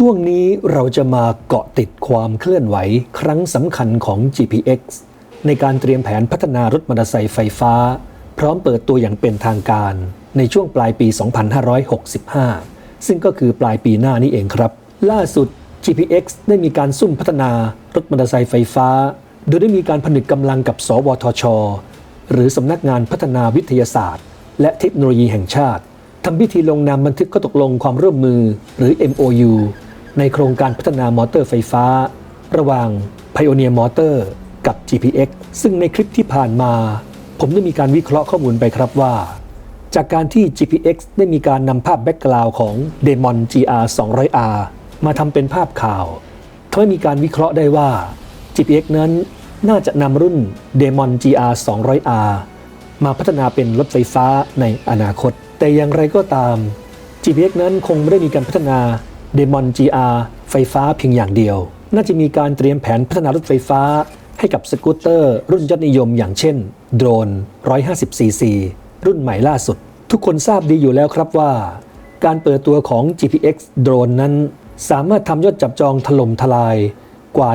ช่วงนี้เราจะมาเกาะติดความเคลื่อนไหวครั้งสำคัญของ GPX ในการเตรียมแผนพัฒนารถมอเตอร์ไซค์ไฟฟ้า พร้อมเปิดตัวอย่างเป็นทางการ ในช่วงปลายปี 2565 ซึ่งก็คือปลายปีหน้านี้เองครับ ล่าสุด GPX ได้มีการซุ่มพัฒนารถมอเตอร์ไซค์ไฟฟ้า โดยได้มีการผนึกกำลังกับ สวทช หรือสำนักงานพัฒนาวิทยาศาสตร์ และเทคโนโลยีแห่งชาติทำพิธีลงนามบันทึกข้อตกลงความร่วมมือหรือ MOU ในโครงการพัฒนามอเตอร์ไฟฟ้า ระหว่าง Pioneer Motor กับ GPX ซึ่งในคลิปที่ผ่านมา ผมได้มีการวิเคราะห์ข้อมูลไปครับว่า จากการที่ GPX ได้มีการนำภาพแบ็กกราวด์ของ Demon GR 200R มาทำเป็นภาพข่าวทำให้มีการวิเคราะห์ได้ว่า GPX นั้นน่าจะนำรุ่น Demon GR 200R มาพัฒนาเป็นรถไฟฟ้าในอนาคต แต่อย่างไรก็ตาม GPX นั้นคงไม่ได้มีการพัฒนา Demon GR ไฟฟ้าเพียงอย่างเดียว น่าจะมีการเตรียมแผนพัฒนารถไฟฟ้า ให้กับสกูตเตอร์ รุ่นยอดนิยมอย่างเช่น โดรน 150cc รุ่นใหม่ล่าสุด ทุกคนทราบดีอยู่แล้วครับว่า การเปิดตัวของ GPX โดรนนั้น สามารถทำยอดจับจองถล่มทลายกว่า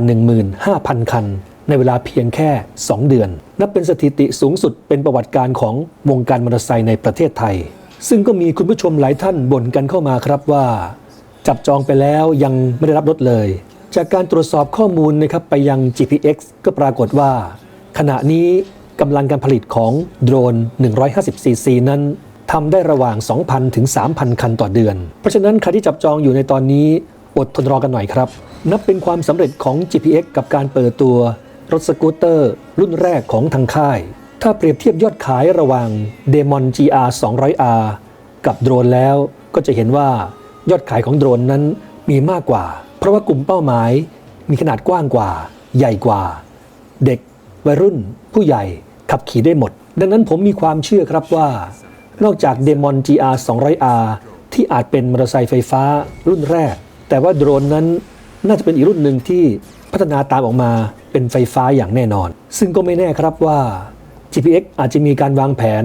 15,000 คัน ในเวลาเพียงแค่ 2 เดือน นับเป็นสถิติสูงสุดเป็นประวัติการของวงการมอเตอร์ไซค์ในประเทศไทย ซึ่งก็มีคุณผู้ชมหลายท่านบ่นกันเข้ามาครับว่า จับจองไปแล้วยังไม่ได้รับรถเลย จากการตรวจสอบข้อมูลนะครับไปยัง GPX ก็ปรากฏว่า ขณะนี้กำลังการผลิตของโดรน 150cc นั้นทำได้ระหว่าง 2,000 ถึง 3,000 คันต่อเดือน เพราะฉะนั้นใครที่จับจองอยู่ในตอนนี้อดทนรอกันหน่อยครับ นับเป็นความสำเร็จของ GPX กับการเปิดตัวรถสกูตเตอร์ รุ่นแรกของทางค่าย ถ้าเปรียบเทียบยอดขายระหว่าง Demon GR 200R กับโดรนแล้วก็จะเห็นว่า ยอดขายของโดรนนั้นมีมากกว่า เพราะว่ากลุ่มเป้าหมาย มีขนาดกว้างกว่า ใหญ่กว่า เด็ก วัยรุ่น ผู้ใหญ่ขับขี่ได้หมด ดังนั้นผมมีความเชื่อครับว่า นอกจาก Demon GR 200R ที่อาจเป็นมอเตอร์ไซค์ไฟฟ้ารุ่นแรก แต่ว่าโดรนนั้นน่าจะเป็นอีกรุ่นหนึ่งที่พัฒนาตามออกมาเป็นไฟฟ้าอย่างแน่นอน ซึ่งก็ไม่แน่ครับว่า GPX อาจจะมีการวางแผน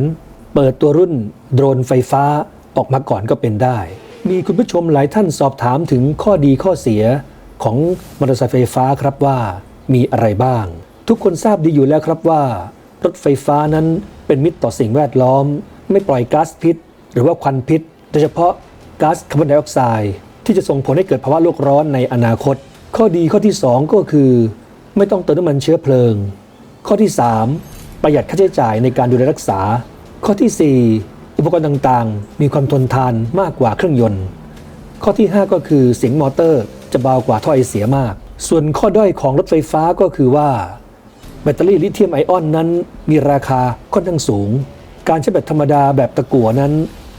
เปิดตัวรุ่นโดรนไฟฟ้าออกมาก่อนก็เป็นได้ มีคุณผู้ชมหลายท่านสอบถามถึงข้อดีข้อเสียของมอเตอร์ไซค์ไฟฟ้าครับว่ามีอะไรบ้าง ทุกคนทราบดีอยู่แล้วครับว่า รถไฟฟ้านั้นเป็นมิตรต่อสิ่งแวดล้อม ไม่ปล่อยก๊าซพิษ หรือว่าควันพิษ โดยเฉพาะก๊าซคาร์บอนไดออกไซด์ที่จะส่งผลให้เกิดภาวะโลกร้อนในอนาคต ข้อดีข้อที่ 2 ก็คือ ไม่ต้องเติมน้ำมันเชื้อเพลิง ข้อที่ 3 ประหยัดค่าใช้จ่ายในการดูแลรักษา ข้อทีสี่4 อุปกรณ์ต่างๆ มีความทนทานมากกว่าเครื่องยนต์ ข้อที่ 5 ก็คือเสียงมอเตอร์จะเบากว่าท่อไอเสียมาก ส่วนข้อด้อยของรถไฟฟ้าก็คือว่า แบตเตอรี่ลิเธียมไอออนนั้นมีราคาค่อนข้างสูง การใช้แบตธรรมดาแบบตะกั่วนั้น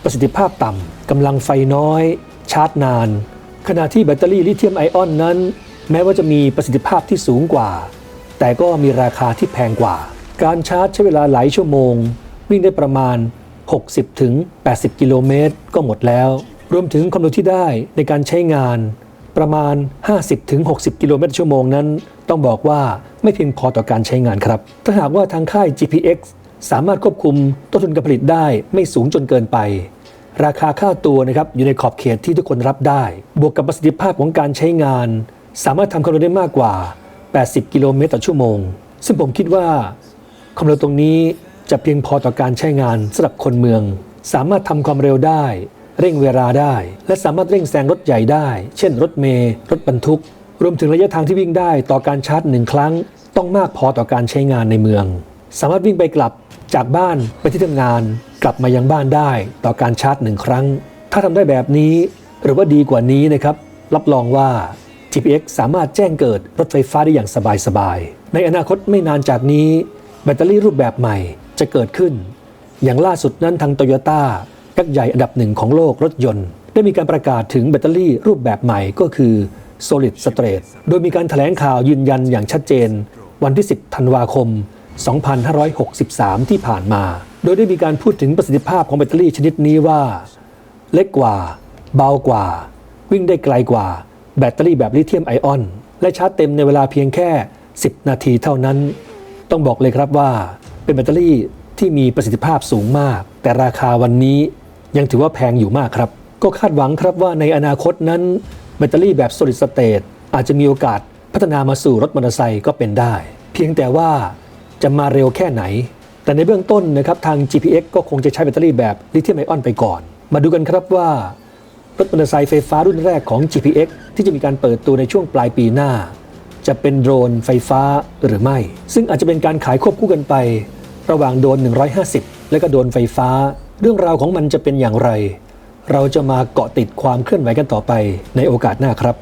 ประสิทธิภาพต่ำกำลังไฟน้อย ชาร์จนาน ขณะที่แบตเตอรี่ลิเธียมไอออนนั้น แม้ว่าจะมีประสิทธิภาพที่สูงกว่า แต่ก็มีราคาที่แพงกว่า การชาร์จใช้เวลาหลายชั่วโมง วิ่งได้ประมาณ 60 ถึง 80 กิโลเมตรก็หมดแล้ว รวมถึงความเร็วที่ได้ในการใช้งานประมาณ 50 ถึง 60 กิโลเมตรชั่วโมงนั้น ต้องบอกว่าไม่เพียงพอต่อการใช้งานครับ ถ้าหากว่าทางค่าย GPX สามารถควบคุมต้นทุนการผลิตได้ไม่สูงจนเกินไป ราคาค่าตัวนะครับอยู่ในขอบเขตที่ทุกคนรับได้ บวกกับประสิทธิภาพของการใช้งาน สามารถทำความเร็วได้มากกว่า 80 กิโลเมตรต่อชั่วโมง ซึ่งผมคิดว่าความเร็วตรงนี้ จะเพียงพอต่อการใช้งานสำหรับคนเมือง สามารถทำความเร็วได้ เร่งเวลาได้ และสามารถเร่งแซงรถใหญ่ได้ เช่น รถเมล์รถบรรทุก รวมถึงระยะทางที่วิ่งได้ต่อการชาร์จหนึ่งครั้ง ต้องมากพอต่อการใช้งานในเมือง สามารถวิ่งไปกลับจากบ้านไปที่ทำงาน กลับมายังบ้านได้ต่อการชาร์จหนึ่งครั้ง ถ้าทำได้แบบนี้ หรือว่าดีกว่านี้นะครับ รับรองว่า GPX สามารถแจ้งเกิดรถไฟฟ้าได้อย่างสบายๆในอนาคตไม่นานจากนี้ แบตเตอรี่รูปแบบใหม่ จะเกิดขึ้น อย่างล่าสุดนั้นทางโตโยต้ายักษ์ใหญ่อันดับหนึ่งของโลกรถยนต์ ได้มีการประกาศถึงแบตเตอรี่รูปแบบใหม่ก็คือ Solid State โดยมีการถแถลงข่าวยืนยันอย่างชัดเจน วันที่ 10 ธันวาคม 2563 ที่ผ่านมา โดยได้มีการพูดถึงประสิทธิภาพของแบตเตอรี่ชนิดนี้ว่า เล็กกว่า เบากว่า วิ่งได้ไกลกว่า แบตเตอรี่แบบลิเธียมไอออน และชาร์จเต็มในเวลาเพียงแค่ 10 นาทีเท่านั้น ต้องบอกเลยครับว่า เป็นแบตเตอรี่ที่มีประสิทธิภาพสูงมาก แต่ราคาวันนี้ยังถือว่าแพงอยู่มากครับ ก็คาดหวังครับว่าในอนาคตนั้นแบตเตอรี่แบบ solid state อาจจะมีโอกาสพัฒนามาสู่รถมอเตอร์ไซค์ก็เป็นได้ เพียงแต่ว่าจะมาเร็วแค่ไหน แต่ในเบื้องต้นนะครับทาง GPX ก็คงจะใช้แบตเตอรี่แบบลิเธียมไอออนไปก่อน มาดูกันครับว่ารถมอเตอร์ไซค์ไฟฟ้ารุ่นแรกของ GPX ที่จะมีการเปิดตัวในช่วงปลายปีหน้า จะเป็นโดรนไฟฟ้าหรือไม่ ซึ่งอาจจะเป็นการขายควบคู่กันไป ระหว่างโดน 150 และก็โดนไฟฟ้า เรื่องราวของมันจะเป็นอย่างไร เราจะมาเกาะติดความเคลื่อนไหวกันต่อไปในโอกาสหน้าครับ